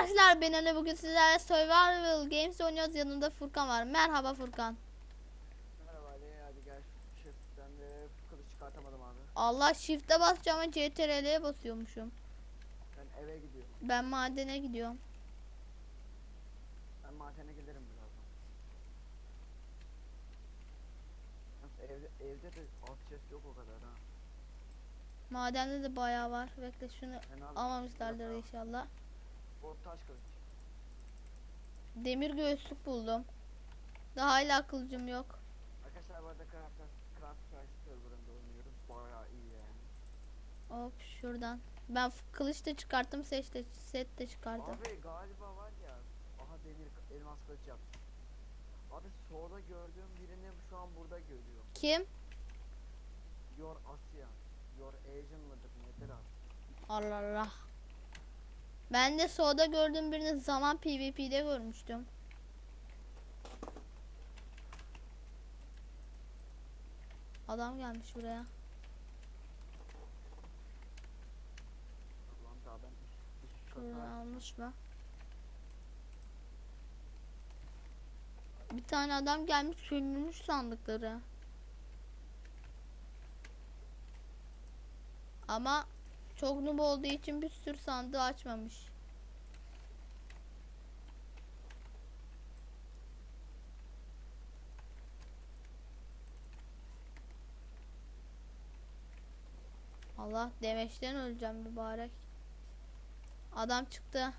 arkadaşlar ben Ali bugün sizlerle Survival Games oynuyoruz yanımda Furkan var. Merhaba Furkan. Merhaba Ali, hadi gel shift'ten de kılıç çıkartamadım abi. Allah shift'e basacağım ama CTRL'ye basıyormuşum. Ben eve gidiyorum. Ben madene gidiyorum. Ben madene giderim birazdan. Evde, evde de alt yok o kadar ha. Madende de bayağı var. Bekle şunu almamışlardır abi. inşallah. O taş kılıç. Demir göğüslük buldum. Daha hala kılıcım yok. Arkadaşlar bu arada Craft, Craft serverında oynuyoruz. Bayağı iyi yani. Hop şuradan. Ben kılıç da çıkarttım, set de, set de çıkarttım. Abi galiba var ya. Aha demir elmas kılıç yaptım. Abi solda gördüğüm birini şu an burada görüyorum. Kim? Your Asya. Your Asian mıdır nedir abi? Allah Allah. Ben de soda gördüğüm birini zaman PvP'de görmüştüm. Adam gelmiş buraya. Şuradan almış mı? Bir tane adam gelmiş sömürmüş sandıkları. Ama çok noob olduğu için bir sürü sandığı açmamış. Allah demeçten öleceğim mübarek. Adam çıktı.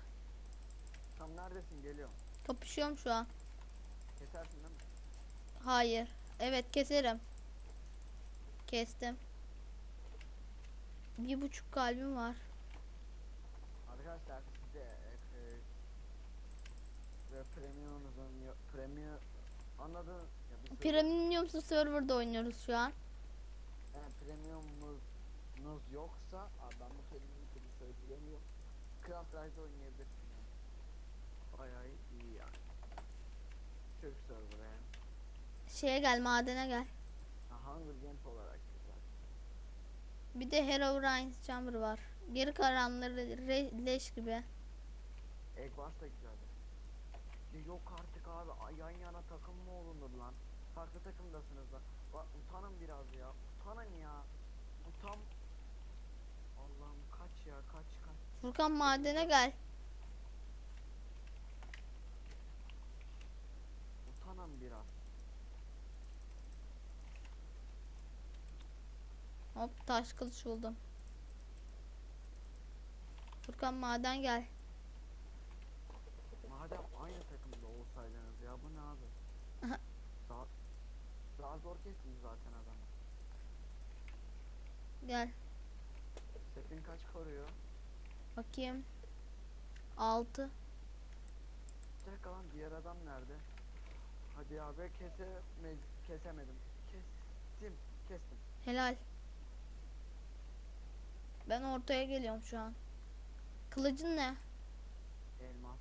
Tam neredesin geliyorum. Kapışıyorum şu an. Kesersin değil mi? Hayır. Evet keserim. Kestim. Bir buçuk kalbim var. Arkadaşlar size e, e, ve premium'unuzun yo- premium anladın ya söyle- Premium serverda oynuyoruz şu an. Yani premiumunuz yoksa abi ben bu kelimeyi türlü söyleyemiyorum. Craft Rise oynayabilirsin. Bayağı iyi yani. Türk server yani. Şeye gel madene gel. Ha, Hunger Games olarak güzel. Bir de Herobrine Chamber var. Geri kalanları re- leş gibi. Egg Wars da güzeldi. Yok artık abi yan yana takım mı olunur lan? Farklı takımdasınız lan. Bak utanın biraz ya. Utanın ya. Utan. Allah'ım kaç ya kaç kaç. Furkan madene gel. Utanın biraz. Hop taş kılıç buldum. Furkan maden gel. Madem aynı takımda olsaydınız ya bu ne abi? Aha. daha, daha zor kestiniz zaten adamı. Gel. Setin kaç koruyor? Bakayım. 6. Bir dakika lan diğer adam nerede? Hadi abi keseme kesemedim. Kestim. Kestim. Helal. Ben ortaya geliyorum şu an. Kılıcın ne? Elmas.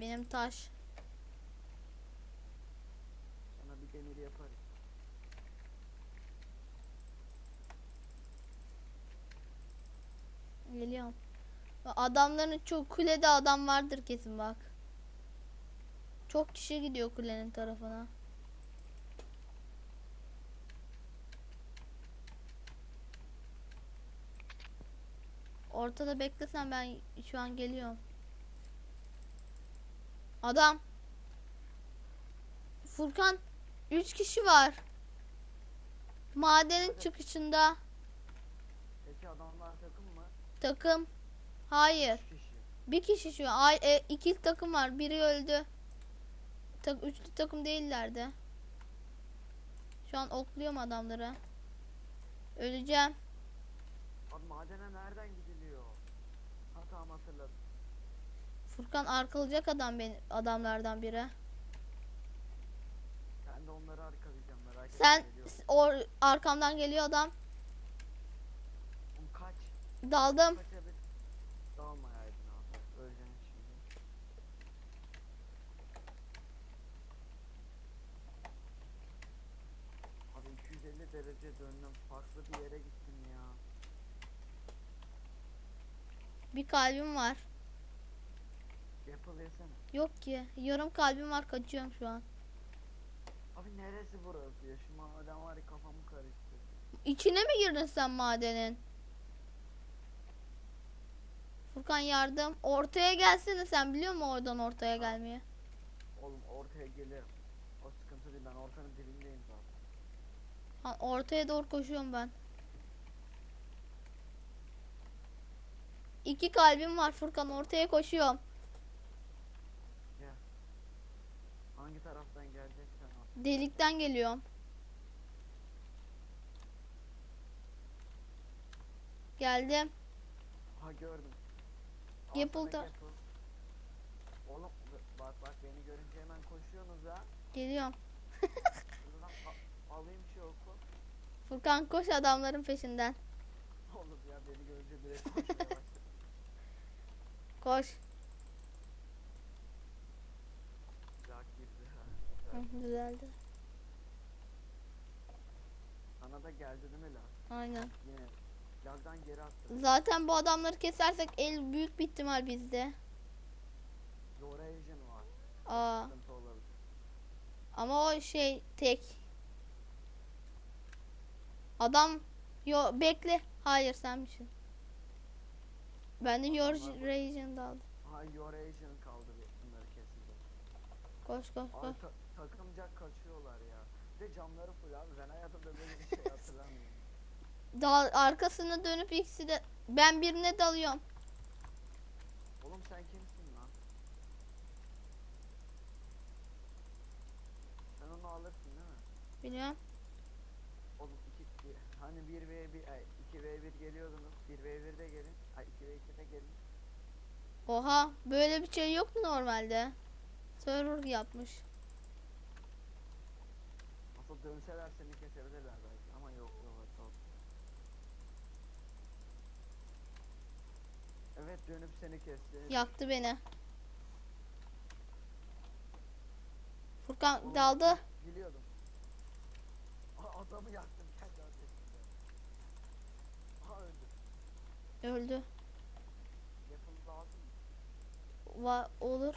Benim taş. Sana bir demir yaparız. Geliyorum. Adamların çok kulede adam vardır kesin bak. Çok kişi gidiyor kulenin tarafına. Ortada beklesen ben şu an geliyorum. Adam. Furkan 3 kişi var. Madenin Hadi. çıkışında Peki adamlar takım mı? takım. Hayır. Kişi. Bir kişi şu an. Ay, e, iki takım var. Biri öldü. Tak, üçlü takım değillerdi. Şu an okluyorum adamları. Öleceğim. Abi madene nereden gidiliyor? Tamam hatırladım. Furkan arkalayacak adam beni, adamlardan biri. Ben de onları arkalayacağım merak etme. Sen geliyorum. s- or, arkamdan geliyor adam. Oğlum kaç. Daldım. Kaçabil. Dalmayaydın abi. Öleceksin şimdi. Abi 250 derece döndüm. Farklı bir yere gittim ya. Bir kalbim var. Apple yesene. Yok ki. Yarım kalbim var kaçıyorum şu an. Abi neresi burası ya? Şu maden var ya kafamı karıştırdı. İçine mi girdin sen madenin? Furkan yardım. Ortaya gelsene sen biliyor musun oradan ortaya gelmeyi? Oğlum ortaya gelirim. O sıkıntı değil ben ortanın dibindeyim zaten. Ha, ortaya doğru koşuyorum ben. İki kalbim var Furkan ortaya koşuyorum. Hangi taraftan geleceksen al. Delikten geliyorum. Geldim. Ha gördüm. Yapıldı. Apple. Oğlum bak bak beni görünce hemen koşuyorsunuz ha. Geliyorum. Alayım şu oku. Furkan koş adamların peşinden. Oğlum ya beni görünce direkt başladı. Koş. Hı, düzeldi. Sana da geldi değil mi lan? Aynen. Yine lagdan geri attı. Zaten bu adamları kesersek el büyük bir ihtimal bizde. Loration var. Aa, ama o şey tek. Adam yo bekle. Hayır senmişsin. Ben de your region'da aldım. Ha Loration kaldı bir bunları kesince. Koş koş koş. Abi ta- takımcak kaçıyorlar ya. Bir de camları full abi. Ben hayatımda böyle bir şey hatırlamıyorum. Dal arkasına dönüp ikisi de ben birine dalıyorum. Oğlum sen kimsin lan? Sen onu alırsın değil mi? Biliyorum. Oğlum iki, hani 1 v 1 ay 2 v 1 geliyordunuz. 1 v 1'de gelin. Ay 2 v 2'de gelin. Oha böyle bir şey yok mu normalde? Server yapmış. Asıl dönseler seni kesebilirler belki ama yok yok. Evet dönüp seni kesti. Yaktı beni. Furkan Oğlum, daldı. Biliyordum. Adamı yaktım kendi ateşimde. Aha öldü. Öldü. Va olur.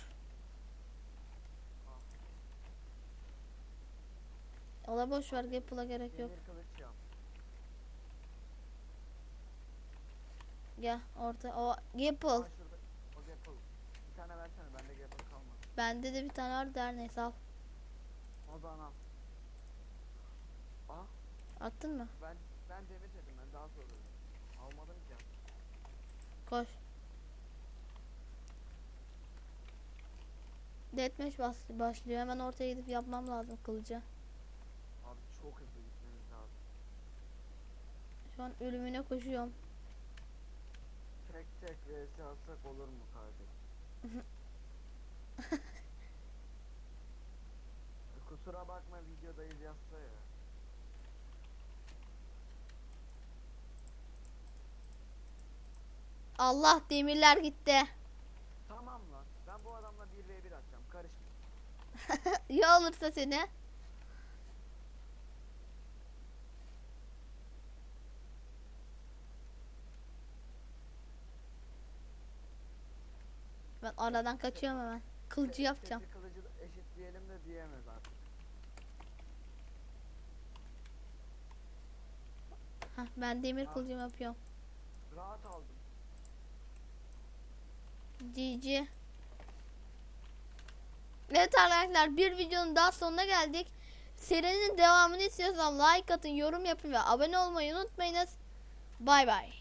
Ola boş ver Gapple gerek yok. Gel orta. O Gapple. Bir tane versene bende Gapple kalmadı. Bende de bir tane var der neyse al. O zaman al. Aa Attın mı? ben ben demir dedim ben daha sonra öldüm. Almadım. Koş. Deathmatch başlıyor. Hemen ortaya gidip yapmam lazım kılıcı. Abi çok hızlı gitmemiz lazım. Şu an ölümüne koşuyorum. Tek tek vs alsak olur mu kardeş? Kusura bakma videodayız yazsa ya. Allah demirler gitti. Tamam lan. Ben bu adamla 1v1 atacağım. Karışma. ya alırsa seni? Ben aradan kaçıyorum hemen. Kılıcı yapacağım. Kılıcı eşitleyelim de diyemez artık. Hah, ben demir kılıcımı yapıyorum. Rahat aldım. GG. Evet arkadaşlar bir videonun daha sonuna geldik. Serinin devamını istiyorsan like atın, yorum yapın ve abone olmayı unutmayınız. Bay bay.